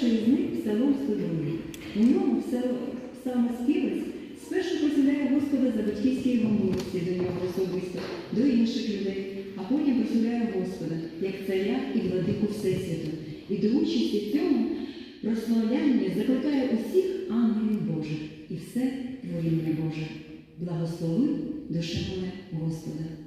Перший з них псалом 102. У ньому саме співець спершу посідає Господа за батьківські його милості до нього особисто, до інших людей, а потім посідає Господа як царя і владику Всесвіту. І до участі в цьому прославляння закликає усіх ангелів Божих і все творіння Боже. Благослови душе моя Господа.